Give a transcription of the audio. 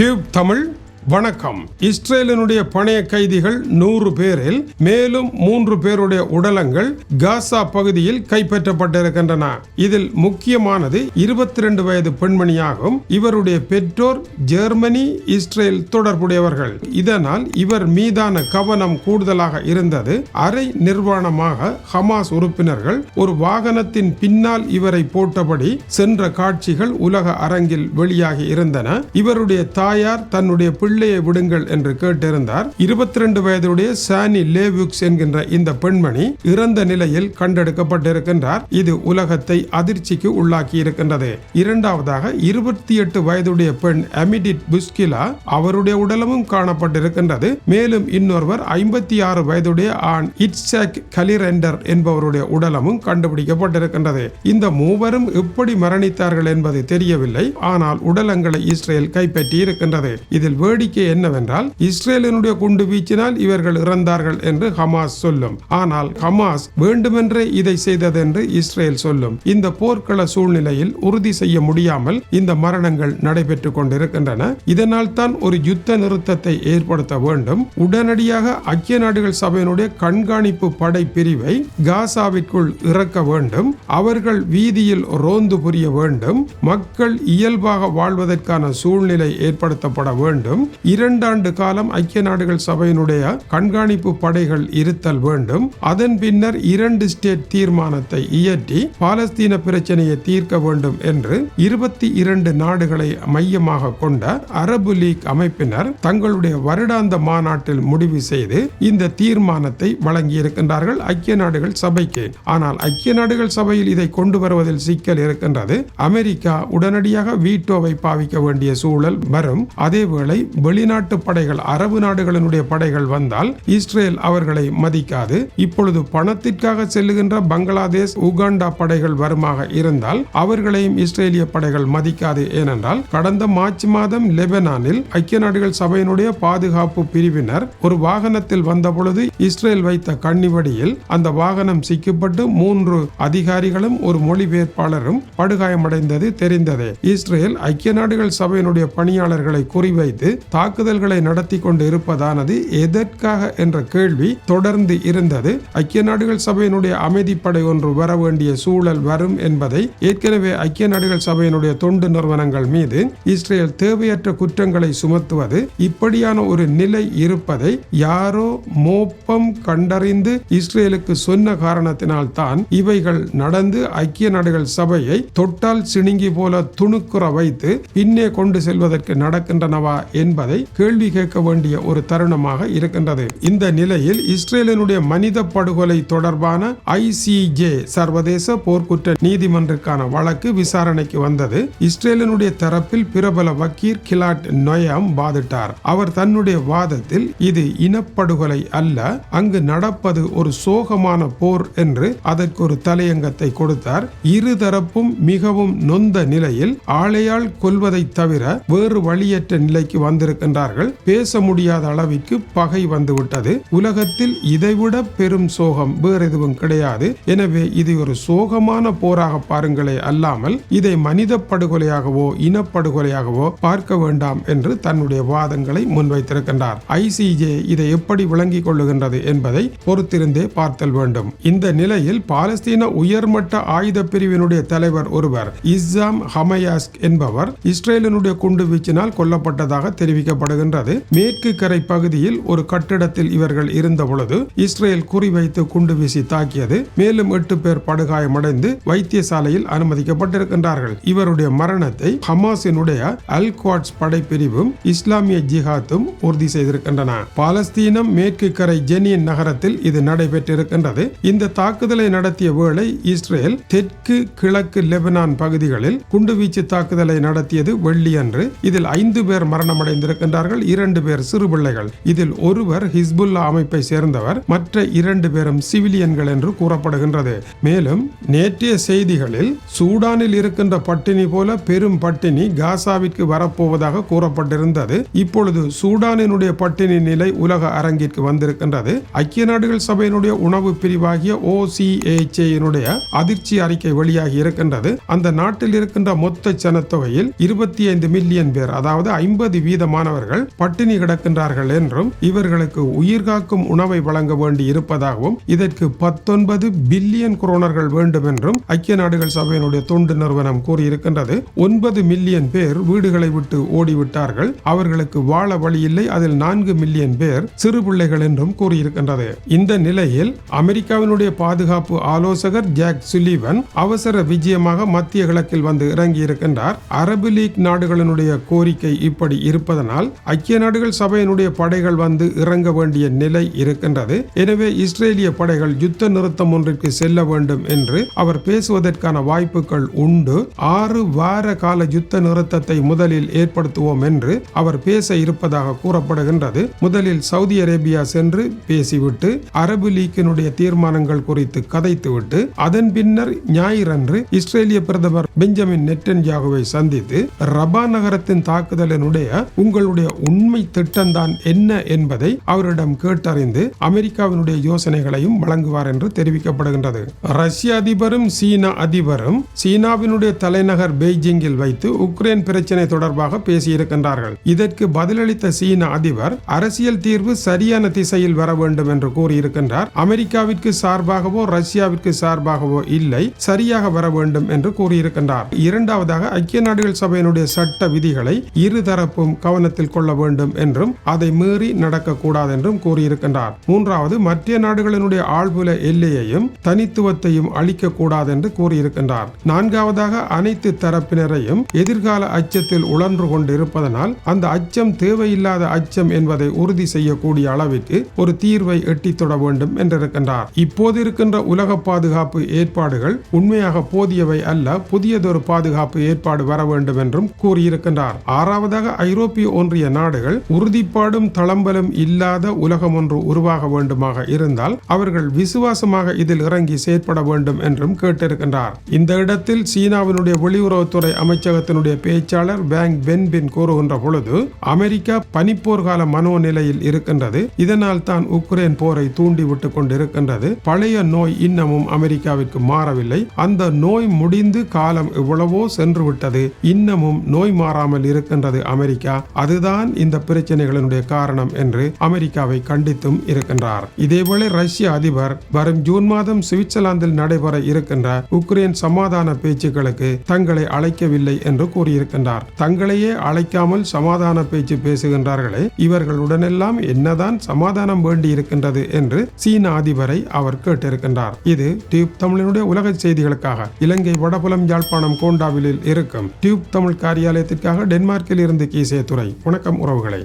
Tube Tamil வணக்கம். இஸ்ரேலினுடைய பணைய கைதிகள் நூறு பேரில் மேலும் மூன்று பேருடைய உடலங்கள் காசா பகுதியில் கைப்பற்றப்பட்டிருக்கின்றன. இதில் முக்கியமானது இருபத்தி ரெண்டு வயது பெண்மணியாகும். இவருடைய பெற்றோர் ஜெர்மனி இஸ்ரேல் தொடர்புடையவர்கள். இதனால் இவர் மீதான கவனம் கூடுதலாக இருந்தது. அரை நிர்வாணமாக ஹமாஸ் உறுப்பினர்கள் ஒரு வாகனத்தின் பின்னால் இவரை போட்டபடி சென்ற காட்சிகள் உலக அரங்கில் வெளியாகி இருந்தன. இவருடைய தாயார் தன்னுடைய பிள்ளையை விடுங்கள் என்று கேட்டிருந்தார். இருபத்தி ரெண்டு வயதுடைய சானி லேவுக்ஸ் என்கின்ற இந்த பெண்மணி இறந்த நிலையில் கண்டெடுக்கப்பட்டிருக்கின்றார். இது உலகத்தை அதிர்ச்சிக்கு உள்ளாக்கி இருக்கின்றது. இரண்டாவதாக இருபத்தி எட்டு வயதுடைய பெண் அமிடிட் புஸ்கிலா அவருடைய உடலமும் காணப்பட்டிருக்கின்றது. மேலும் இன்னொருவர் ஐம்பத்தி ஆறு வயதுடைய ஆண் இட்சாக் கலிரெண்டர் என்பவருடைய உடலமும் கண்டுபிடிக்கப்பட்டிருக்கின்றது. இந்த மூவரும் எப்படி மரணித்தார்கள் என்பது தெரியவில்லை. ஆனால் உடலங்களை இஸ்ரேல் கைப்பற்றி இருக்கின்றது. இதில் வேடி வேடிக்கை என்னவென்றால் இஸ்ரேலினுடைய குண்டு வீச்சினால் இவர்கள் இறந்தார்கள் என்று ஹமாஸ் சொல்லும். ஆனால் ஹமாஸ் வேண்டுமென்றே இதை செய்தது என்று இஸ்ரேல் சொல்லும். இந்த போர்க்கள சூழ்நிலையில் உறுதி செய்ய முடியாமல் இந்த மரணங்கள் நடைபெற்றுக் கொண்டிருக்கின்றன. இதனால் தான் ஒரு யுத்த நிறுத்தத்தை ஏற்படுத்த வேண்டும். உடனடியாக ஐக்கிய நாடுகள் சபையினுடைய கண்காணிப்பு படை பிரிவை காசாவிற்குள் இறக்க வேண்டும். அவர்கள் வீதியில் ரோந்து புரிய வேண்டும். மக்கள் இயல்பாக வாழ்வதற்கான சூழ்நிலை ஏற்படுத்தப்பட வேண்டும். இரண்டாண்டு காலம் ஐக்கிய நாடுகள் சபையினுடைய கண்காணிப்பு படைகள் இருத்தல் வேண்டும். அதன் பின்னர் இரண்டு ஸ்டேட் தீர்மானத்தை இயற்றி பாலஸ்தீன பிரச்சனையை தீர்க்க வேண்டும் என்று இருபத்தி இரண்டு நாடுகளை மையமாக கொண்ட அரபு லீக் அமைப்பினர் தங்களுடைய வருடாந்த மாநாட்டில் முடிவு செய்து இந்த தீர்மானத்தை வழங்கியிருக்கின்றார்கள் ஐக்கிய நாடுகள் சபைக்கு. ஆனால் ஐக்கிய நாடுகள் சபையில் இதை கொண்டு வருவதில் சிக்கல் இருக்கின்றது. அமெரிக்கா உடனடியாக வீட்டோவை பாவிக்க வேண்டிய சூழல் வரும். அதேவேளை வெளிநாட்டு படைகள் அரபு நாடுகளினுடைய படைகள் வந்தால் இஸ்ரேல் அவர்களை மதிக்காது. இப்பொழுது பணத்திற்காக செல்லுகின்ற பங்களாதேஷ் உகாண்டா படைகள் வருமாக இருந்தால் அவர்களையும் இஸ்ரேலிய படைகள் மதிக்காது. ஏனென்றால் கடந்த மார்ச் மாதம் லெபனானில் ஐக்கிய நாடுகள் சபையினுடைய பாதுகாப்பு பிரிவினர் ஒரு வாகனத்தில் வந்த பொழுது இஸ்ரேல் வைத்த கண்ணிவடியில் அந்த வாகனம் சிக்கப்பட்டு மூன்று அதிகாரிகளும் ஒரு மொழிபெயர்ப்பாளரும் படுகாயமடைந்தது தெரிந்ததே. இஸ்ரேல் ஐக்கிய நாடுகள் சபையினுடைய பணியாளர்களை குறிவைத்து தாக்குதல்களை நடத்தி கொண்டு இருப்பதானது எதற்காக என்ற கேள்வி தொடர்ந்து இருந்தது. ஐக்கிய நாடுகள் சபையினுடைய அமைதிப்படை ஒன்று வர வேண்டிய சூழல் வரும் என்பதை ஏற்கனவே ஐக்கிய நாடுகள் சபையினுடைய தொண்டு நிறுவனங்கள் மீது இஸ்ரேல் தேவையற்ற குற்றங்களை சுமத்துவது இப்படியான ஒரு நிலை இருப்பதை யாரோ மோப்பம் கண்டறிந்து இஸ்ரேலுக்கு சொன்ன காரணத்தினால் தான் இவைகள் நடந்து ஐக்கிய நாடுகள் சபையை தொட்டால் சிணுங்கி போல துணுக்குற வைத்து பின்னே கொண்டு செல்வதற்கு நடக்கின்றனவா என்ப என்பதை கேள்வி கேட்க வேண்டிய ஒரு தருணமாக இருக்கின்றது. இந்த நிலையில் இஸ்ரேலினுடைய மனித படுகொலை தொடர்பான ஐசிஜே சர்வதேச போர்க்குற்ற நீதிமன்றக்கான வழக்கு விசாரணைக்கு வந்தது. இஸ்ரேலினுடைய தரப்பில் பிரபல வக்கீர் கிலாட் நொயாம் வாதிட்டார். அவர் தன்னுடைய வாதத்தில் இது இனப்படுகொலை அல்ல அங்கு நடப்பது ஒரு சோகமான போர் என்று அதற்கு ஒரு தலையங்கத்தை கொடுத்தார். இருதரப்பும் மிகவும் நொந்த நிலையில் ஆளையால் கொள்வதை தவிர வேறு வழியற்ற நிலைக்கு வந்திருக்கின்றார்கள் பேச முடியாத அளவிற்கு பகை வந்துவிட்டது. உலகத்தில் இதைவிட பெரும் சோகம் வேறு எதுவும் கிடையாது. எனவே இது ஒரு சோகமான போராக பாருங்களே அல்லாமல் இதை மனித படுகொலையாகவோ இனப்படுகொலையாகவோ பார்க்க வேண்டாம் என்று தன்னுடைய வாதங்களை முன்வைத்திருக்கின்றார். ஐசிஜே இதை எப்படி விளங்கிக் கொள்ளுகின்றது என்பதை பொறுத்திருந்தே பார்த்தல் வேண்டும். இந்த நிலையில் பாலஸ்தீன உயர்மட்ட ஆயுத பிரிவினுடைய தலைவர் ஒருவர் இஸ்ஸாம் ஹமயாஸ்க் என்பவர் இஸ்ரேலினுடைய குண்டு வீச்சினால் கொல்லப்பட்டதாக தெரிவிக்கப்படுகின்றது. மேற்கு கரை பகுதியில் ஒரு கட்டிடத்தில் இவர்கள் இருந்த பொழுது இஸ்ரேல் குறிவைத்து குண்டு வீசி தாக்கியது. மேலும் எட்டு பேர் படுகாயமடைந்து வைத்தியசாலையில் அனுமதிக்கப்பட்டிருக்கின்றார்கள். இவருடைய மரணத்தை ஹமாஸினுடைய அல் குவாட்ஸ் படைப்பிரிவும் இஸ்லாமிய ஜிஹாத்தும் உறுதி செய்திருக்கின்றன. பாலஸ்தீனம் மேற்கு கரை ஜெனியன் நகரத்தில் இது நடைபெற்றிருக்கின்றது. இந்த தாக்குதலை நடத்திய வேளை இஸ்ரேல் தெற்கு கிழக்கு லெபனான் பகுதிகளில் குண்டுவீச்சு தாக்குதலை நடத்தியது வெள்ளியன்று. இதில் ஐந்து பேர் மரணமடைந்திருக்கின்றார்கள் இரண்டு பேர் சிறு பிள்ளைகள். இதில் ஒருவர் ஹிஸ்புல்லா அமைப்பை சேர்ந்தவர் மற்ற இரண்டு பேரும் சிவிலியன்கள் என்று கூறப்படுகின்றது. மேலும் நேற்றைய செய்திகளில் சூடானில் இருக்கின்ற பட்டினி போல பெரும் பட்டினி காசாவிற்கு வரப்போவதாக கூறப்பட்டிருந்தது. இப்பொழுது சூடானினுடைய பட்டினி நிலை உலக அரங்கிற்கு வந்திருக்கின்றது. ஐக்கிய நாடுகள் சபையினுடைய உணவு பிரிவாகிய ஓசிஏச்சேயினுடைய அதிர்ச்சி அறிக்கை வெளியாகி இருக்கின்றது. அந்த நாட்டில் இருக்கின்ற மொத்த ஜனத்தொகையில் இருபத்தி ஐந்து மில்லியன் பேர் அதாவது ஐம்பது வீதம் மாணவர்கள் பட்டினி கிடக்கின்றார்கள் என்றும் இவர்களுக்கு உயிர்காக்கும் உணவை வழங்க வேண்டி இருப்பதாகவும் இதற்கு பத்தொன்பது பில்லியன் குரோனர்கள் வேண்டும் என்றும் ஐக்கிய நாடுகள் சபையினுடைய தொண்டு நிறுவனம் கூறியிருக்கின்றது. ஒன்பது மில்லியன் பேர் வீடுகளை விட்டு ஓடிவிட்டார்கள். அவர்களுக்கு வாழ வழியில்லை. அதில் நான்கு மில்லியன் பேர் சிறு பிள்ளைகள் என்றும் கூறியிருக்கின்றது. இந்த நிலையில் அமெரிக்காவினுடைய பாதுகாப்பு ஆலோசகர் ஜாக் சுலீவன் அவசர விஜயமாக மத்திய கிழக்கில் வந்து இறங்கி இருக்கின்றார் அரபு லீக் நாடுகளினுடைய கோரிக்கை இப்படி இருப்பதனால் ஐக்கிய நாடுகள் சபையினுடைய படைகள் வந்து இறங்க வேண்டிய நிலை இருக்கின்றது. எனவே இஸ்ரேலிய படைகள் யுத்த நிறுத்தம் ஒன்றிற்கு செல்ல வேண்டும் என்று அவர் பேசுவதற்கான வாய்ப்புகள் உண்டு. ஆறு வார கால யுத்த நிறுத்தத்தை முதலில் ஏற்படுத்துவோம் என்று அவர் பேச இருப்பதாக கூறப்படுகின்றது. முதலில் சவுதி அரேபியா சென்று பேசிவிட்டு அரபு லீக்கினுடைய தீர்மானங்கள் குறித்து கதைத்துவிட்டு அதன் பின்னர் ஞாயிறன்று இஸ்ரேலிய பிரதமர் பெஞ்சமின் நெட்டன்யாகுவை சந்தித்து ரபா நகரத்தின் தாக்குதலினுடைய உங்களுடைய உண்மை திட்டம்தான் என்ன என்பதை அவரிடம் கேட்டறிந்து அமெரிக்காவினுடைய யோசனைகளையும் வழங்குவார் என்று தெரிவிக்கப்படுகின்றது. ரஷ்ய அதிபரும் சீனா அதிபரும் சீனாவினுடைய தலைநகர் பெய்ஜிங்கில் வைத்து உக்ரைன் பிரச்சனை தொடர்பாக பேசியிருக்கின்றார்கள். இதற்கு பதிலளித்த சீன அதிபர் அரசியல் தீர்வு சரியான திசையில் வர வேண்டும் என்று கூறியிருக்கின்றார். அமெரிக்காவிற்கு சார்பாகவோ ரஷ்யாவிற்கு சார்பாகவோ இல்லை சரியாக வர வேண்டும் என்று கூறியிருக்கின்றார். இரண்டாவதாக ஐக்கிய நாடுகள் சபையினுடைய சட்ட விதிகளை இருதரப்பும் கவனத்தில் கொள்ள வேண்டும் என்றும் அதை மீறி நடக்கக்கூடாது என்றும் கூறியிருக்கின்றார். மூன்றாவது மற்ற நாடுகளினுடைய ஆழ்புல எல்லையையும் தனித்துவத்தையும் அளிக்கக்கூடாது என்று கூறியிருக்கின்றார். நான்காவதாக அனைத்து தரப்பினரையும் எதிர்கால அச்சத்தில் உழன்று கொண்டிருப்பதனால் அந்த அச்சம் தேவையில்லாத அச்சம் என்பதை உறுதி செய்யக்கூடிய அளவிற்கு ஒரு தீர்வை எட்டித்தொட வேண்டும் என்றிருக்கின்றார். இப்போது இருக்கின்ற உலக பாதுகாப்பு ஏற்பாடுகள் உண்மையாக போதியவை அல்ல புதியதொரு பாதுகாப்பு ஏற்பாடு வர வேண்டும் என்றும் கூறியிருக்கின்றார். ஆறாவதாக ஐரோப்பிய ஒன்றிய நாடுகள் உறுதிப்பாடும் தளம்பலும் இல்லாத உலகம் ஒன்று உருவாக வேண்டுமாக இருந்தால் அவர்கள் விசுவாசமாக இதில் இறங்கி செயற்பட வேண்டும் என்றும் கேட்டிருக்கின்றார். இந்த இடத்தில் சீனாவினுடைய வெளியுறவுத்துறை அமைச்சகத்தினுடைய பேச்சாளர் பேங் பென்பின் கூறுகின்ற பொழுது அமெரிக்கா பனிப்போர்கால மனோநிலையில் இருக்கின்றது. இதனால் தான் உக்ரைன் போரை தூண்டிவிட்டு கொண்டிருக்கின்றது. பழைய நோய் இன்னமும் அமெரிக்காவிற்கு மாறவில்லை. அந்த நோய் முடிந்து காலம் எவ்வளவோ சென்று விட்டது இன்னமும் நோய் மாறாமல் இருக்கின்றது அமெரிக்கா. அதுதான் இந்த பிரச்சனைகளினுடைய காரணம் என்று அமெரிக்காவை கண்டித்தும் இருக்கின்றார். இதேவேளை ரஷ்ய அதிபர் வரும் ஜூன் மாதம் சுவிட்சர்லாந்தில் நடைபெற இருக்கின்ற உக்ரைன் சமாதான பேச்சுக்களுக்கு தங்களை அழைக்கவில்லை என்று கூறியிருக்கின்றார். தங்களையே அழைக்காமல் சமாதான பேச்சு பேசுகின்றார்களே இவர்களுடனெல்லாம் என்னதான் சமாதானம் வேண்டி இருக்கின்றது என்று சீன அதிபரை அவர் கேட்டிருக்கின்றார். இது டியூப் தமிழனுடைய உலக செய்திகளுக்காக. இலங்கை வடபுலம் யாழ்ப்பாணம் கோண்டாவிலில் இருக்கும் டியூப் தமிழ் காரியாலயத்திற்காக டென்மார்க்கில் இருந்து கீசே துறை வணக்கம் உறவுகளை